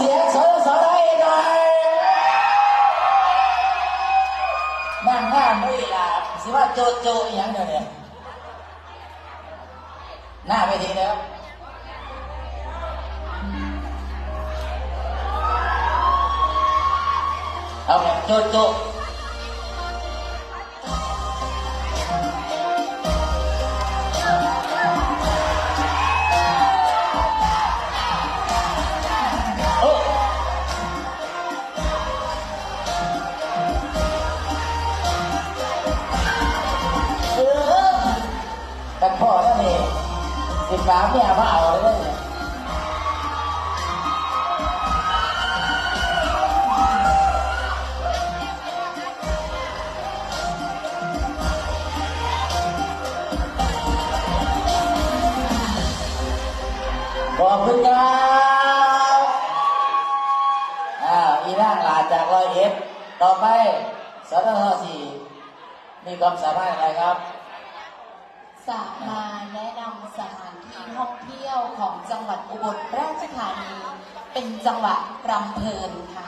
เสียงสนสได้หน่อยนั่งงานด้วยล่ะสิว่าโจโจอย่างเดียวเนี่ยหน้าไปทีแล้วเอาแบบโจโจ สิบสาไมเนี่ยมาเอาเลยเนี่ยขอบคุณครับอ่าอีร่างหลาจากรอยเอ็ดต่อไปสตทสี่มีความสามารถอะไรครับ จะมาแนะนำสถานที่ท่องเที่ยวของจังหวัดอุบลราชธานี เป็นจังหวัดรำเพลินค่ะ